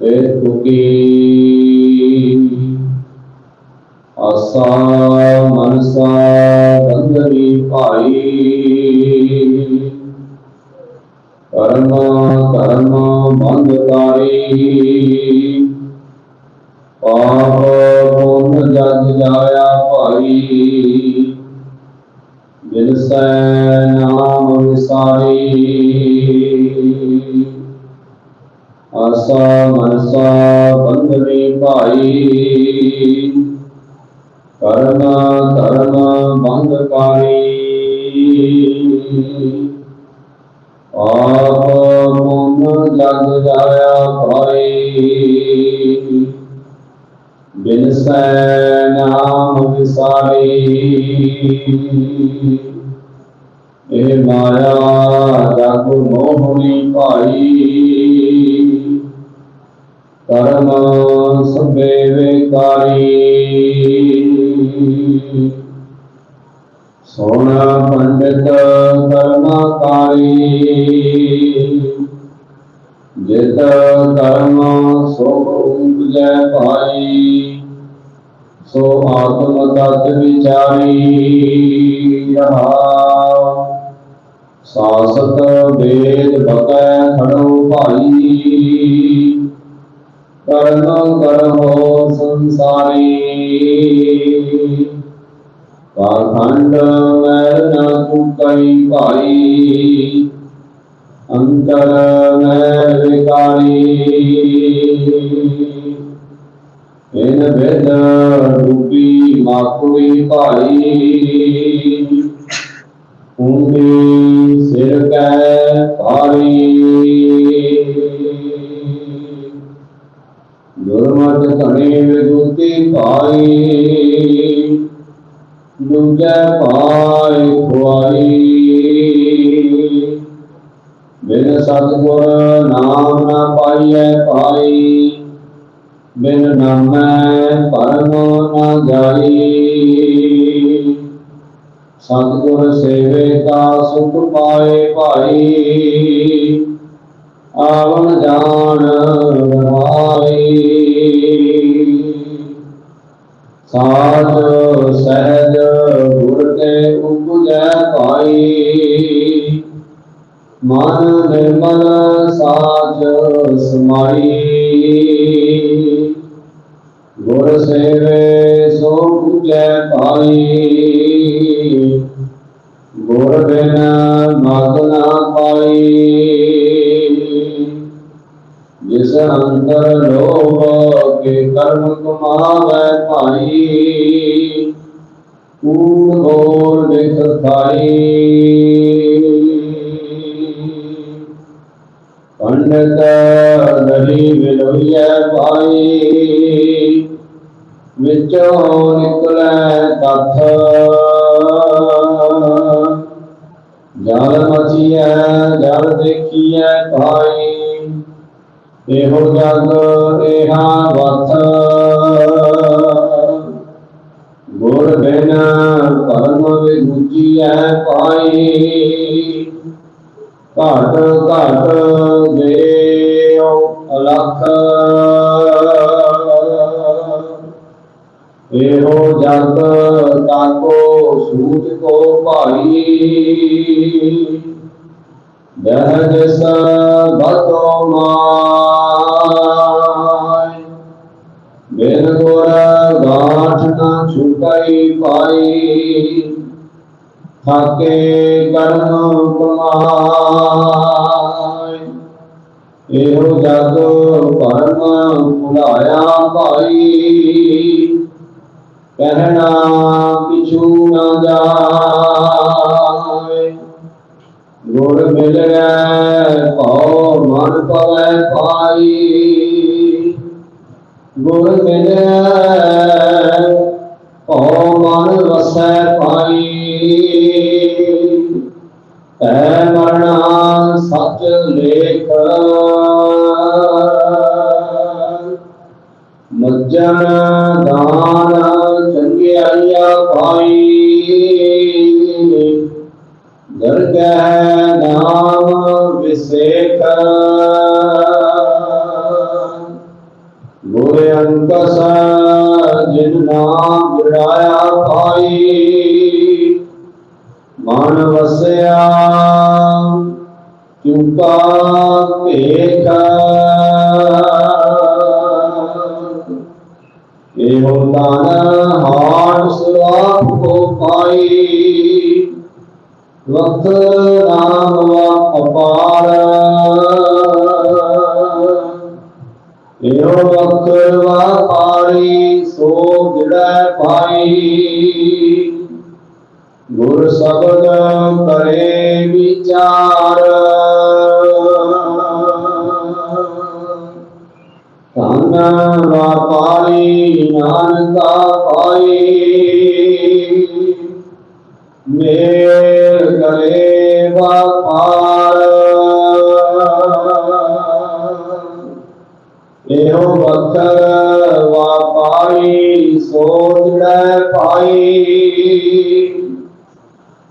ਫਿਰ ਆਸਾ ਮਨਸਾ ਬੰਦਰੀ ਭਾਈ। ਕਰਮ ਕਰਮ ਬੰਦਕਾਰੀ ਪਾਪ ਪੁੰਨ ਜਗ ਜਾਇਆ ਭਾਈ। ਜਿਨ ਸੈ ਨਾਮ ਵਿਸਾਰੀ। ਆਸਾ ਮਨਸਾ ਬੰਦਨੀ ਭਾਈ। ਕਰਨਾ ਕਰਨਾ ਕਰਮ ਬੰਦਕਾਰੀ ਆਪ ਮਨ ਜਗ ਜਾਇਆ ਭਾਈ। ਬਿਨ ਸੈ ਨਾਮ ਵਿਸਾਰੀ। ਇਹ ਮਾਇਆ ਜਗ ਮੋਹਣੀ ਭਾਈ। ਕਰਮ ਸਭੇ ਵਿਕਾਰੀ। ਸੋਨਾ ਪੰਡਿਤ ਕਰਮਾਕਾਰੀ। ਜਿਤ ਕਰਮ ਸੋ ਉਪਜੈ ਭਾਈ, ਸੋ ਆਤਮ ਤਤ ਵਿਚਾਰੀ ਰਹਾ। ਸਾਸਤ ਵੇਦ ਬਕੈ ਖੜੋ ਭਾਈ। ਕਰੋ ਸੰਸਾਰੀ। ਪਾਖੰਡ ਮੈਲ ਨ ਕੁਕਈ ਭਾਈ। ਅੰਤਰ ਮੈਲ ਵਿਕਾਰੀ। ਇਨ ਬਿਦ ਰੂਪੀ ਮਾਕੁਈ ਭਾਈ। ਉਂਗੀ ਸਿਰ ਕੈ ਭਾਰੀ। ਗੁਰਮਤਿ ਵਿਗੁਤੀ ਭਾਈ ਦੂਜੈ ਭਾਈ ਖੁਆਈ। ਬਿਨ ਸਤਿਗੁਰ ਨਾਮ ਨਾ ਪਾਈਐ ਭਾਈ ਬਿਨ ਨਾਮੈ ਪਰਮ ਨਾ ਜਾਈ। ਸਤਿਗੁਰ ਸੇਵੇ ਕਾ ਸੁਖ ਪਾਏ ਭਾਈ ਆਵਨ ਜਾਣ ਰਹਾਈ ਸਾਜ ਸਹਿਜ ਗੁਰ ਕੇ ਉਪਜੈ ਪਾਈ ਮਨ ਨਿਰਮਲ ਸਾਜ ਸਮਾਈ। ਗੁਰ ਸੇਵੇ ਸੋ ਪੁਜੈ ਭਾਈ। ਗੁਰ ਬਿਨ ਮਗ ਨਾ ਪਾਈ। ਜਿਸ ਅੰਦਰ ਲੋਭ ਕੇ ਕਰਮ ਕਮਾਵੈ ਭਾਈ। ਕੂੜ ਹੋਰ ਵਿਖ ਖਾਈ ਪੰਡਤ ਦਹੀ ਮਿਲੋਈਐ ਭਾਈ। ਵਿੱਚੋਂ ਨਿਕਲੈ ਤਥ। ਜਲ ਮਚੀਐ ਜਲ ਦੇਖੀਐ ਭਾਈ। ਇਹੋ ਜਗ ਇਹਾ ਵਥ ਗੁਰ ਬਿਨ ਪਰਮ ਵਿਗੁਜੀਐ ਪਾਈ ਘਟ ਘਟ ਦੇਉ ਅਲਖ। ਇਹੋ ਜਗ ਤਾਕੋ ਸੂਤ ਕੋ ਭਾਈ। ਦਹ ਜਿਸ ਬਤੋ ਮਾਈ ਬਿਨ ਗੁਰ ਗਾਠ ਨਾ ਪਾਈ ਥਾਕੇ ਕਰਮ ਕਮਾਈ ਇਹੋ ਜਗ ਭਰਮ ਭੁਲਾਇਆ ਭਾਈ। ਕਹਿਣਾ ਪਿਛੂ ਨਾ ਜਾਏ। ਗੁਰ ਮਿਲਿਆ ਭਉ ਮਨ ਪਵੈ ਪਾਈ ਗੁਰ ਮਿਲਿਆ ਭਉ ਮਨ ਵਸੈ ਪਾਈ ਤੈ ਮਰਣਾ ਸੱਚ ਲੇਖ। ਮੱਜਨ ਦਾਨ ਚੰਗਿਆਈਆ ਪਾਈ। ਦਰਗਹਿ ਨਾਮ ਪਾਈ ਮਨ ਵਸਿਆ ਚੁਕਾ ਭੇਖ? ਇਹੋ ਦਾਨ ਹਾਰ ਸਵਾਪ ਕੋ ਪਾਈ। ਵਕਤ ਨਾਮ ਵਾ ਅਪਾਰ। ਇਹੋ ਵਕਤ ਵਾ ਸੋ ਜਿਹੜਾ ਪਾਈ ਗੁਰ ਸ਼ਬਦ ਕਰੇ ਵਿਚਾਰ। ਧਨ ਵਾਪਾਰੀ ਨਾਨਕਾ ਪਾਈ। ਮੇਰ ਵਾਪਾਰੀ ਪਾਈ।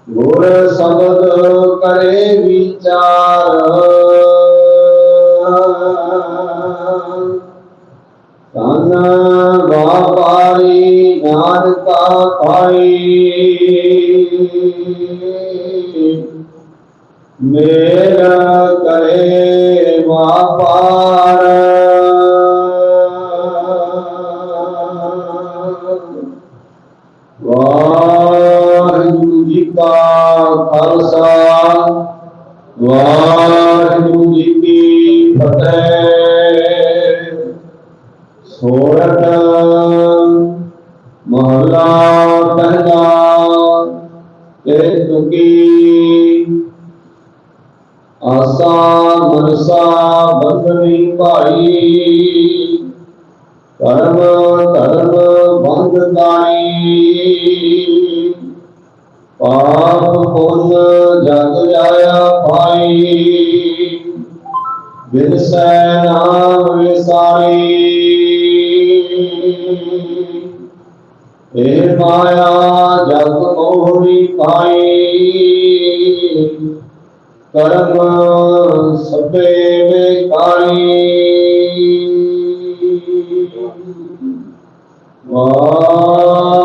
ਗੁਰ ਸ਼ਬਦ ਕਰੇ ਵਿਚਾਰ। ਤਨ ਵਾਪਾਰੀ ਨਾਨਕਾ ਪਾਈ। ਮੇਰਾ ਕਰੇ ਵਾਪਾਰ। ਖਾਲਸਾ, ਵਾਹਿਗੁਰੂ ਜੀ ਕੀ ਫਤਿਹ। ਸੋਰਠ ਮਹਲਾ ਪਹਿਲਾ ਤੇ ਤੁਕੀ ਆਸਾ ਮਨਸਾ ਬੰਧਨੀ ਭਾਈ। ਕਰਮ ਧਰਮ ਬੰਧ ਤਾਈ। ਪਾਪ ਪੁੰਨ ਜਗ ਜਾਇਆ ਪਾਈ। ਬਿਨਸੈ ਨਾਮ ਵਿਸਾਰੀ। ਇਹ ਮਾਇਆ ਜਗ ਮੋਹਣੀ ਪਾਈ। ਕਰਮ ਸਭੇ ਵਿਕਾਰੀ। ਵਾਹਿਗੁਰੂ